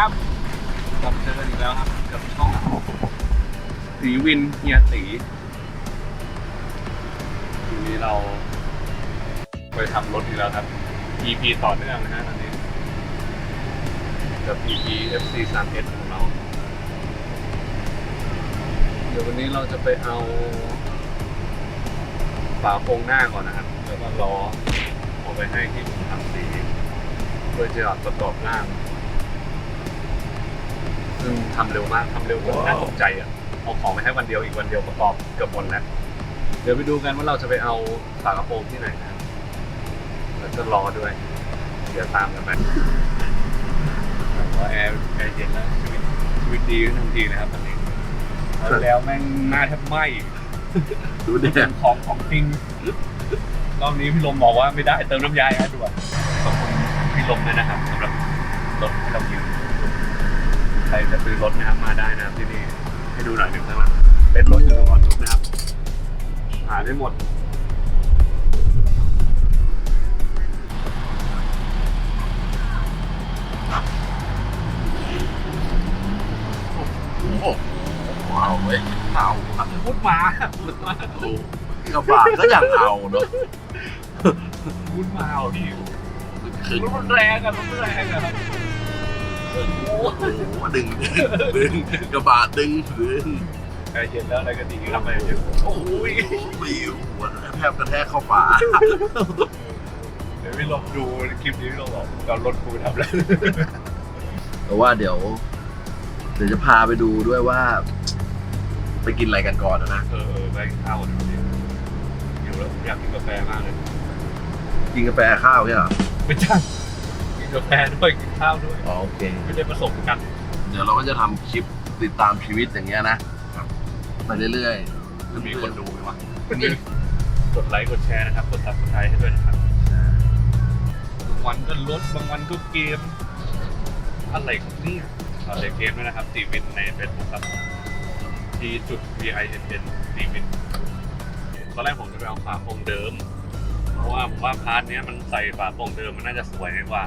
ครับกลับเจอกันอีกแล้วครับกับช่องสีวินเฮียสีทีนี้เราไปทำรถอีกแล้วครับ EP ต่อเนื่องนะฮะตอนนี้กับ EP FC 3 S ของเรา เดี๋ยววันนี้เราจะไปเอาฝาโครงหน้าก่อนนะครับ แล้วก็ล้อเอาไปให้ที่ผมทำสีเพื่อจะประกอบร่าง ทำเร็วมากทำเร็วจนน่าตกใจอะเอาของไปให้วันเดียวอีกวันเดียวประกอบเกือบหมดแล้วเดี๋ยวไปดูกันว่าเราจะไปเอาฝากระโปรงที่ไหนนะครับแล้วก็รอด้วย เดี๋ยวตามกันไปแต่ว่าแอร์แอร์เย็นแล้วชีวิตชีวิตดีขึ้นทันทีนะครับตอนนี้แล้วแม่งหน้าแทบไหม้ดูดิเป็นของของจริงรอบนี้พี่ลมบอกว่าไม่ได้เติมน้ำยาให้ด่วนขอบคุณพี่ลมด้วยนะครับสำหรับรถที่เรายืม ใครจะซื้อรถนะครับมาได้นะครับที่นี่ให้ดูหน่อยหนึ่งข้างหลังเป็นรถอยู่ตรงก่อนทุกนะครับ หาได้หมด โอ้โหว้าวเว้ยเอาครับพูดมาพูดมาโอ้กระบะก็อย่างเอาเนอะพูดมาเอาพี่ขึ้นรถมันแรงอะรถมันแรงอะโอ้โหโอ้โห ดึงดึงดึงกระบะดึงดึงแอร์เย็นแล้วอะไรก็ดีทำอะไรเยอะโอ้ยปิวหัวแทบกระแทกเข้าฝาเดี๋ยวพี่ลองดูคลิปนี้พี่ลองบอกตอนรถกูทำอะไรแต่ว่าเดี๋ยว เดี๋ยวจะพาไปดูด้วยว่า ไปกินอะไรกันก่อนนะเออไปกินข้าวกันดูดิอยู่แล้วอยากกินกาแฟมากเลยกินกาแฟข้าวเนี่ยหรอไม่ใช่ กินกาแฟด้วยกินข้าวด้วยอ๋อโอเค ไม่ได้ผสมกัน เดี๋ยวเราก็จะทำคลิปติดตามชีวิตอย่างเงี้ยนะไปเรื่อยๆจะมีคนดูไหมวะมีกดไลค์กดแชร์นะครับ กดซับสไครต์ให้ด้วยนะครับบางวันก็ลดบางวันก็เกม อะไรของเนี่ยเอาเลยเกมด้วยนะครับตีวินในเฟซบุ๊กครับที่จุด V I N N ตีวินตอนแรกผมจะไปเอาฝาโปรงเดิม เพราะว่าผมว่าพาร์ทเนี้ยมันใส่ฝาโปรงเดิมมันน่าจะสวยกว่า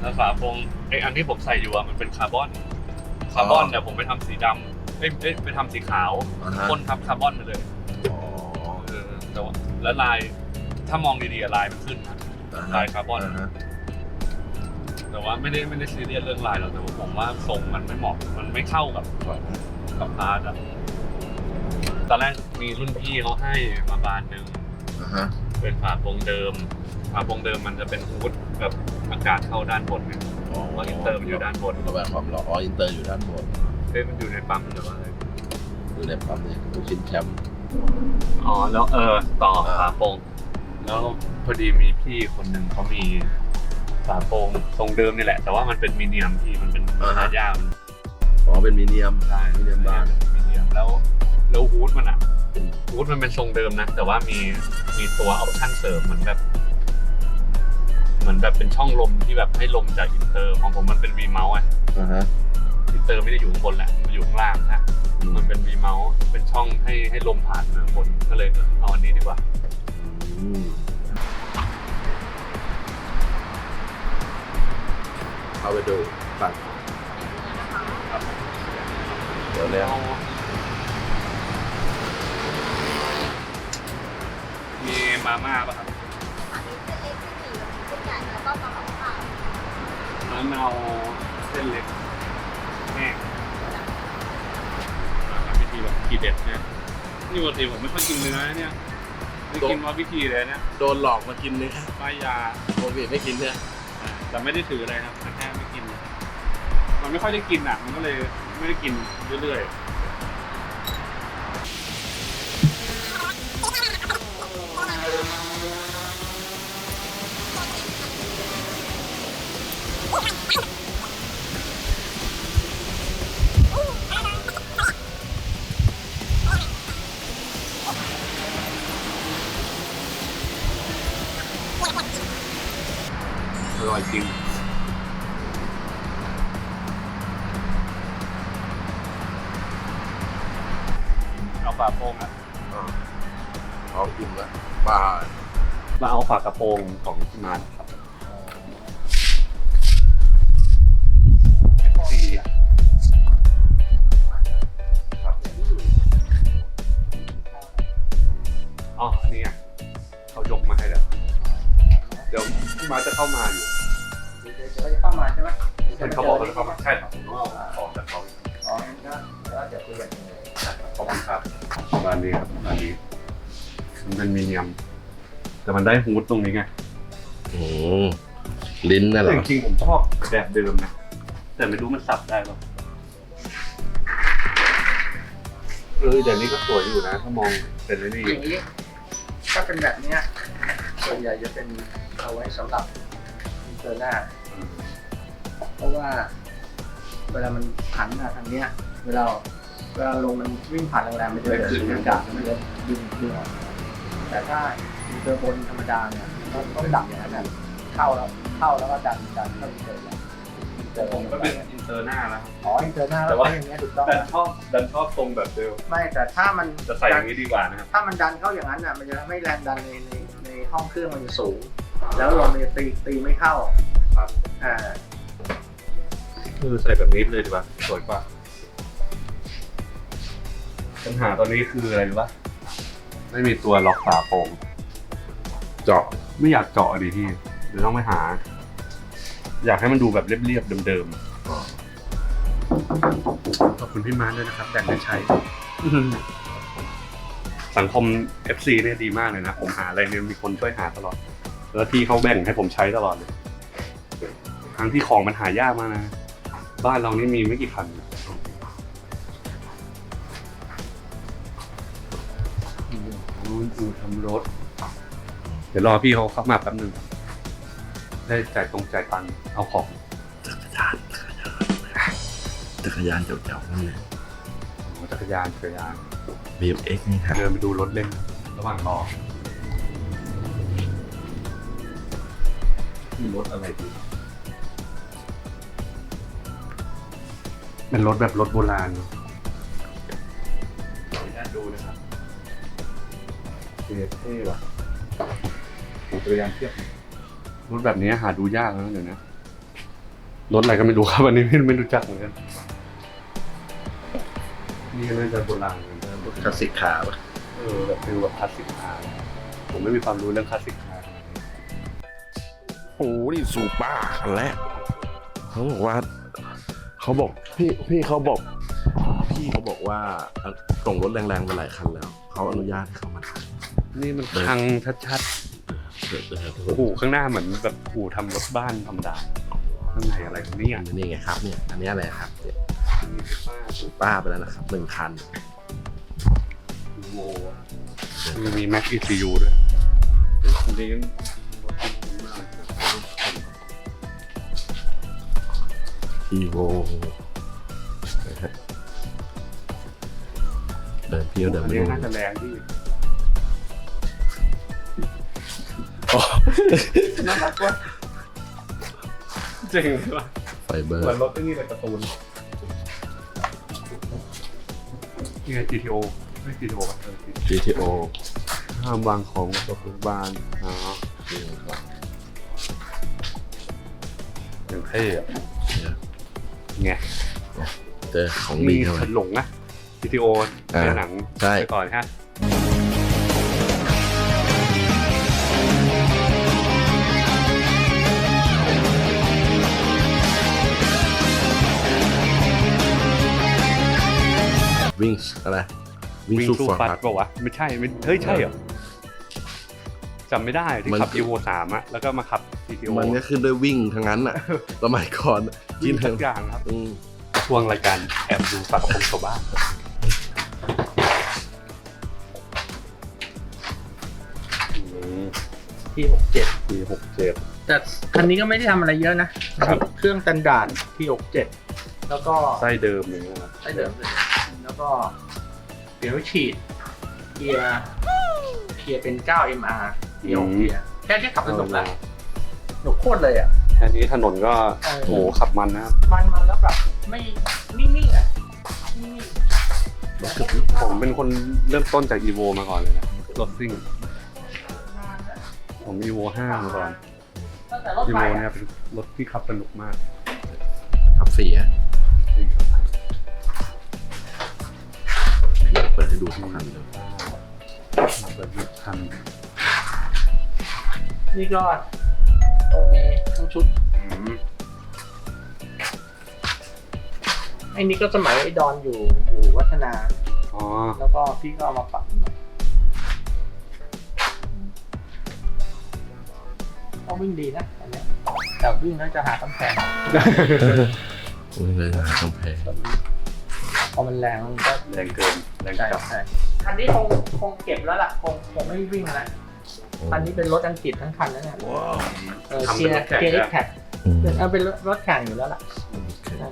แล้วฝาโปรงไออันที่ผมใส่อยู่อะมันเป็นคาร์บอน คาร์บอนแต่ผมไปทำสีดำเอ้ยเอ้ยไปทำสีขาวอ่าฮะ พ่นทับคาร์บอนไปเลยอ๋อเออแต่ว่าแล้วลายถ้ามองดีๆอะลายมันขึ้นนะลายคาร์บอนฮะแต่ว่าไม่ได้ไม่ได้ซีเรียสเรื่องลายหรอกแต่ว่าผมว่าทรงมันไม่เหมาะมันไม่เข้ากับกับพาร์ทอะตอนแรกมีรุ่นพี่เขาให้มาบานหนึ่งอ่าฮะเป็นฝาโปรงเดิมฝาโปรงเดิมมันจะเป็นฮูด แบบอากาศเข้าด้านบนไงอ๋อเพราะอินเตอร์มันอยู่ด้านบนระบายความร้อนอ๋ออินเตอร์อยู่ด้านบนเอ้ยมันอยู่ในปั๊มหรือว่าอะไรอยู่ในปั๊มเนี่ยลูกชิ้นแชมป์อ๋อแล้วเออต่ออ่าฝาโปรงแล้วพอดีมีพี่คนหนึ่งเขามีฝาโปรงทรงเดิมนี่แหละ แต่ว่ามันเป็นมีเนียมที่มันเป็นหายากมันอ๋อเป็นมีเนียมใช่มีเนียมบางมีเนียมแล้วแล้วฮูดมันอะฮูดมันเป็นทรงเดิมนะ แต่ว่ามีมีตัวออปชั่นเสริมเหมือนแบบ เหมือนแบบเป็นช่องลมที่แบบให้ลมจากอินเตอร์ของผมมันเป็นวีเมาส์อะอ่าฮะ อินเตอร์ไม่ได้อยู่ข้างบนแหละมันอยู่ข้างล่างนะอืม มันเป็นวีเมาส์เป็นช่องให้ให้ลมผ่านมาข้างบนก็เลยเอาอันนี้ดีกว่า อืมเอาไปดูตัดเดี๋ยวแล้วมีมาม่าป่ะครับ ใหญ่แล้วก็ปลาเผาเปล่าน้ำเอาเส้นเล็กแห้งทำพิธีแบบทีเด็ดเนี่ยนี่ปกติผมไม่ค่อยกินเนื้อเนี่ยไม่กินว่าพิธีเลยเนี่ยโดนหลอกมากินเนื้อป้ายยาปกติไม่กินเนื้ออ่าแต่ไม่ได้ถืออะไรครับแต่แค่ไม่กิน มันไม่ค่อยได้กินอะ มันก็เลยไม่ได้กินเรื่อยๆ อร่อยจริงเอาฝาโปรงอะเอาอิ่มละวปลามาเอาฝากระโปงของที่มานครับอ๋อ อันนี้อะเขายกมาให้แล้ว เดี๋ยวมาจะเข้ามาอยู่ มาใช่ไหมซึ่งเขาบอกว่าเขาใช่ครับผมก็ออกจากเขาอ๋องั้นก็แล้วเดี๋ยวคุยกันขอบคุณครับร้านนี้ครับร้านนี้มันเป็นมีเนียม แต่มันได้ฮูดตรงนี้ไงโอ้ลิ้นน่ะเหรแอจริงๆผมชอบแบบเดิมนะแต่ไม่รู้มันสับได้หรอเออแต่นี่ก็สวยอยู่นะ ถ้ามองเป็นไอ้นี่อย่างนี้ ถ้าเป็นแบบเนี้ยส่วนใหญ่จะเป็นเอาไว้สำหรับเจอหน้า ราะว่า เวลามันหันมาทางเนี้ย เวลาเวลาลงมันวิ่งผ่านแรงๆมันจะเกิดสุญญากาศมันจะดึงดึงออกแต่ถ้าอินเตอร์บนธรรมดาเนี่ยต้องต้องดักอย่างนั้นนะเข้าแล้วเข้าแล้วก็ดันดันเข้าอินเตอร์แล้วอินเตอร์ผมก็เป็นอินเตอร์หน้าแล้วครับอ๋ออินเตอร์หน้าแต่แล้วว่าก็อย่างเงี้ยถูกต้องดันนะชอบดันชอบทรงแบบเดิมไม่แต่ถ้ามันจะใส่อย่างนี้ดีกว่านะครับถ้ามันดันเข้าอย่างนั้นน่ะมันจะทำให้แรงดันในในในห้องเครื่องมันจะสูง แล้วลมมันจะตีตีไม่เข้าครับอ่า เออใส่แบบนี้เลยดีกว่าสวยกว่า ปัญหาตอนนี้คืออะไรรู้ปะไม่มีตัวล็อกฝาโปร่งเจาะไม่อยากเจาะดิพี่เดี๋ยวต้องไปหา อยากให้มันดูแบบเรียบๆเดิมๆขอบคุณพี่มาร์ทด้วยนะครับแบ่งให้ใช้ สังคม FC เนี่ยดีมากเลยนะ ผมหาอะไรเนี่ยมีคนช่วยหาตลอด แล้วที่เขาแบ่งให้ผมใช้ตลอดเลย ทั้งที่ของมันหายากมากนะ บ้านเรานี่มีไม่กี่คันนู่นอูทำรถ เดี๋ยวรอพี่เขาเข้ามาแป๊บหนึ่งได้จ่ายตรงจ่ายตังค์เอาของจักรยานจักรยานจักรยานเจ๋วๆนั่นเลยจักรยานจักรยาน BMX นี่ครับเดินไปดูรถเล่นระหว่างรอมีรถอะไรดี เป็นรถแบบรถโบราณเนอะขออนุญาตดูนะครับเท่เท่ว่ะโอ้จักรยานเทียบรถแบบนี้หาดูยากแล้วนะเดี๋ยวนี้รถอะไรก็ไม่รู้ครับอันนี้ไม่ไม่รู้จักเหมือนกันนี่ก็น่าจะโบราณเหมือนกันรถคลาสสิกขาปะเออแบบฟิลแบบคลาสสิกคาร์ผมไม่มีความรู้เรื่องคลาสสิกคาร์โอ้นี่สูป้าคันแรกเขาบอกว่า เขาบอกพี่พี่เขาบอก พี่เขาบอกว่าส่งรถแรงๆไปหลายคันแล้ว เขาอนุญาตให้เขามาถ่ายนี่มันพังชัดเดี๋ยวเดี๋ยวๆโอ้โหข้างหน้าเหมือนแบบอู่ทำรถบ้านธรรมดาข้างในอะไรของเนี่ยนี่ไงครับเนี่ยอันนี้อะไรครับเนี่ยสูป้าไปแล้วนะครับหนึ่งคันโวมีมี Mac ECU ด้วย จริง อีโวเดินเที่ยวเดินอันไปนี้ดูน่าจะแรงที่อ๋อน่ารักว่ะจริงว่ะไฟเบอร์ เหมือนรถไอ้นี่เลยการ์ตูนนี่ไง GTO ไม่ GTO ป่ะเออ GTO ห้ามวางของบนโต๊ะบ้านอ๋อ อย่างเท่อะ ไงเจอของมีดีเข้าไปขนหลงนะ GTO อ่าในหนังใช่ ไปก่อนฮะวิ่งอะไรวิ่งวิ่งสู้สู้ฟอร์ฟัดปัดป่าวะไม่ใช่ไม่เฮ้ยใช่เหรอ จำไม่ได้ที่มันขับ Evo 3อะแล้วก็มาขับ GTO มันก็ขึ้นด้วยวิ่งทั้งนั้นอะ สมัยก่อนกิวิ่นงทั้ทุงกอย่างครับ อืมช่วงรายการแอบดูฝากกระโปรงชาวบ้านอืมที่หกเจ็ดปีหกเจ็ด แต่คันนี้ก็ไม่ได้ทำอะไรเยอะนะครับ เครื่องตันดาร์ดที่หกเจ็ดแล้วก็ไส้เดิมอย่างเงี้ยนะไส้เดิมเลยแล้วก็เปลี่ยนวิฉีดเกียร์เกียร์เป็น 9MR เดียวเกียร์แค่ที่ขับสนุกแล้วสนุกโคตรเลยอะแค่นี้ถนนก็เออโหขับมันนะครับมันมันแล้วแบบไม่นิ่งๆอะนิ่งรถเกือบผมเป็นคนเริ่มต้นจาก Evo มาก่อนเลยนะรถซิ่งๆนานแล้วผม Evo 5มาก่อนตั้งแต่รถ Evo ใหม่เนี่ยเป็นรถที่ขับสนุกมากขับเสียพี่เปิดให้ดูทุกคันเลยขับแบบยุคทัน นี่ก็โอเมทั้งชุด ไอ้นี่ก็สมัยไอ้ดอนอยู่อยู่วัฒนา อ๋อ แล้วก็พี่ก็เอามาปรับหน่อยต้องวิ่งดีนะอันเนี้ยแต่วิ่งแล้วจะหากำแพงอุ้ยเลยหากำแพงพอมันแรงมันก็แรงเกินแรงใช่จับใช่คันนี้คงคงเก็บแล้วล่ะ คงคงไม่วิ่งแล้ว คันนี้เป็นรถอังกฤษทั้งคันแล้วเนี่ยเออทำเกีเป็นยรร์ถแข่งเกียร์แล้วแท็กเอาเป็นรถแข่งอยู่แล้วล่ะใช่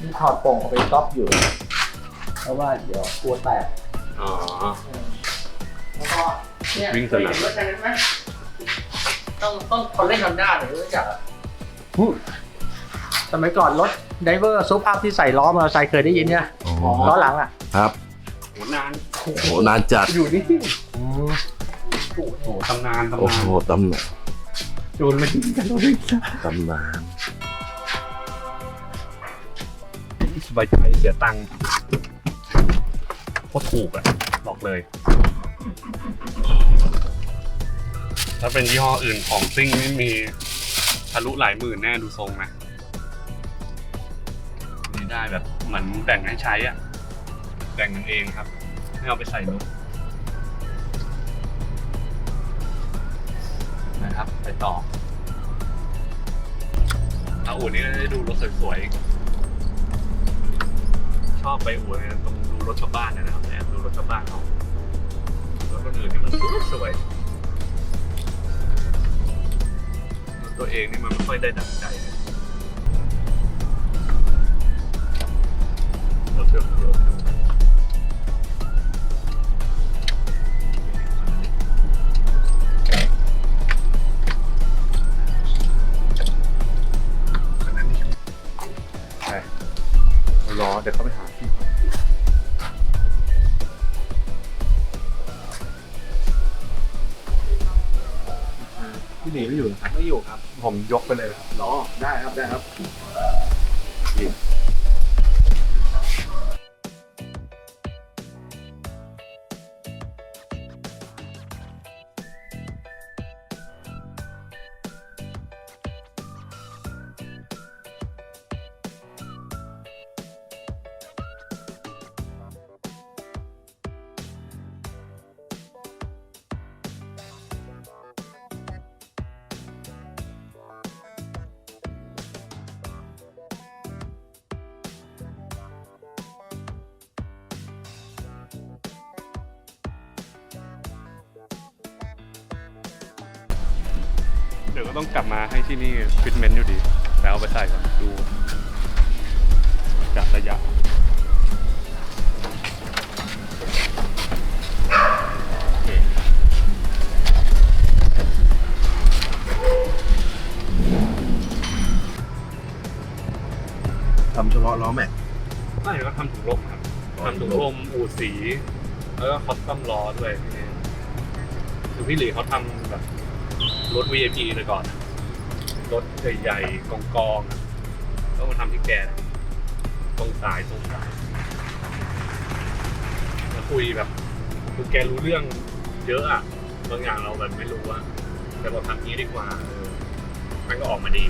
นี่ถอดโป่งออกไปก๊อปอยู่ เพราะว่าเดี๋ยวกลัวแตกอ๋อแล้วก็เนี่ยวิ่งสนามเคยเห็รถคันนั้นไหมต้องต้องคนเล่นฮอนด้าหน่อยรู้จักอะสมัยก่อนรถไดเวอร์ซุปอัพที่ใส่ล้อมอเตอร์ไซค์เคยได้ยินเนี่ยอ๋อล้อหลังอะ ครับโหนานโอ้โหนานจัดอยู่นี่โอ้โหตำนานตำโอ้นานโหตำนานจูนไม่กันรถวิ่งตำนานสบายใจเสียตังค์โคตรถูกอะบอกเลย ถ้าเป็นยี่ห้ออื่นของซิ่งนี่มีทะลุหลายหมื่นแน่ดูทรงนะนี่ได้แบบเหมือนแบ่งให้ใช้อะแบ่งกันเองครับไม่เอาไปใส่รถ นะครับ ไปต่อถ้าอู่นี้ได้ดูรถสวยๆ ชอบไปอู่เนี่ยตรงดูรถชาวบ้านนะครับแอบดูรถชาวบ้านเขารถคนอื่นนี่มันสวยๆรถตัวเองนี่มันไม่ค่อยได้ดังใจรถเถื่อนเยอะ ดี๋ยวก็ต้องกลับมาให้ที่นี่ฟิตเมนต์อยู่ดีแล้วเอาไปใส่ก่อนดูจากระยะโอเคทำเฉพาะล้อแม็กไม่ก็ทำถุงลมครับทำถุงลมอูสี แล้วก็คอสตอมล้อด้วยพี่เนคือพี่หลีเขาทำแบบ รถ VIP เลยก่อน รถใหญ่ๆกองกองๆอะแล้วมาทำที่แกนะตรงสายตรงสายมาคุยแบบคือแกรู้เรื่องเยอะอะบางอย่างเราแบบไม่รู้อะแต่บอกทำนี้ดีกว่าออมันก็ออกมาดี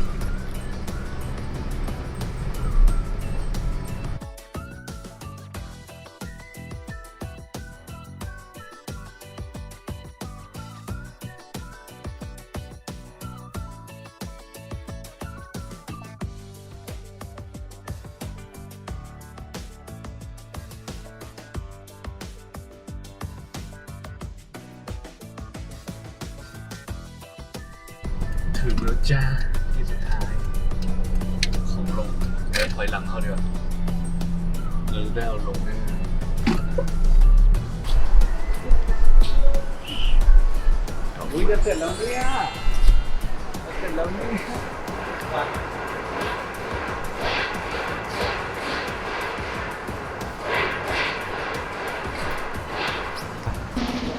ถึงแล้วจ้าที่สุดท้ายของลงเดี๋ยวถอยหลังเขาเดี๋ยวหรือได้เอาลงแน่อุ้ยจะเสร็จแล้วเนี่ยจะเสร็จแล้วเนี่ย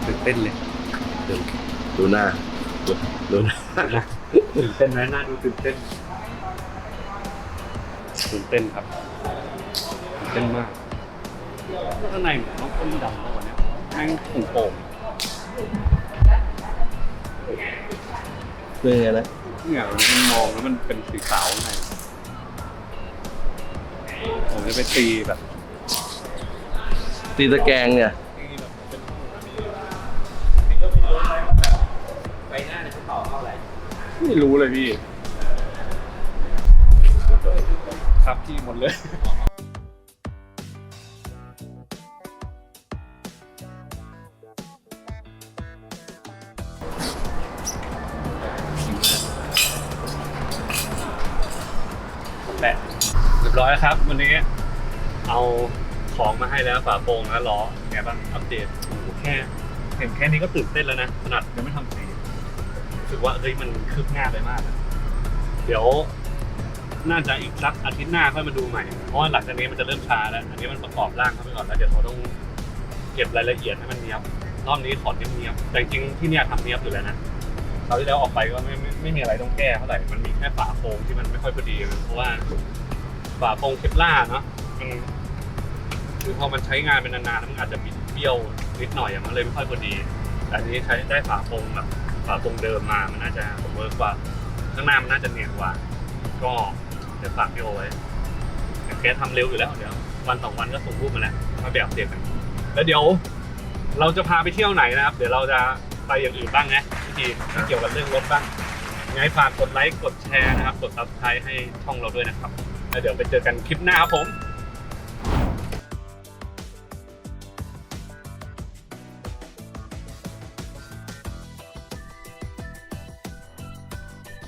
ตื่นเต้นเลย ดูหน้าดูดูหน้า ตื่นเต้นไหมน่าดูตื่นเต้นตื่นเต้นครับตื่นเต้นมากข้างในเหมือนน้องต้นดำแล้ววันเนี้ยแม่งโป่งเป็นไงนะๆเนี่ยมันมองแล้วมันเป็นสีขาวข้างในผมจะไปตีแบบ ตีตะแกรงเนี่ย ไม่รู้เลยพี่ ครับที่หมดเลยแปะเรียบร้อยแล้วครับ วันนี้เอาของมาให้แล้วฝาโปรงและล้อไงบ้างอัปเดตโอ้โหแค่เห็นแค่นี้ก็ตื่นเต้นแล้วนะ ขนาดยังไม่ทำสีรู้ สึกว่าเฮ้ยมันคืบหน้าไปมากอะเดี๋ยวน่าจะอีกสักอาทิตย์หน้าค่อยมาดูใหม่ เพราะว่าหลังจากนี้มันจะเริ่มช้าแล้ว อันนี้มันประกอบร่างเข้าไปก่อนแล้วเดี๋ยวเขาต้องเก็บรายละเอียดให้มันเนียบ รอบนี้ขอเนียบๆแต่จริงๆที่เนี่ยทำเนียบอยู่แล้วนะคราวที่แล้วออกไปก็ไม่ไม่ไม่มีอะไรต้องแก้เท่าไหร่ มันมีแค่ฝาโครงที่มันไม่ค่อยพอดี เพราะว่าฝาโครงเคปล่าเนาะมันคือพอมันใช้งานเป็นนานๆแล้วมันอาจจะบิดเบี้ยวนิดหน่อยอะมันเลยไม่ค่อยพอดี แต่อันนี้ใช้ได้ฝาโครงแบบ ฝาโครงเดิมมามันน่าจะเวิร์กกว่า ข้างหน้ามันน่าจะเนียนกว่า ก็เดี๋ยวฝากพี่โอไว้แต่แกทำเร็วอยู่แล้วเดี๋ยววันสองวันก็ส่งรูปมาแล้วมาแบบเสร็จกันแล้วเดี๋ยวเราจะพาไปเที่ยวไหนนะครับ เดี๋ยวเราจะไปอย่างอื่นบ้างนะพี่ทีที่เกี่ยวกับเรื่องรถบ้างยังไงฝากกดไลค์กดแชร์นะครับ กด subscribe ให้ช่องเราด้วยนะครับแล้วเดี๋ยวไปเจอกันคลิปหน้าครับผม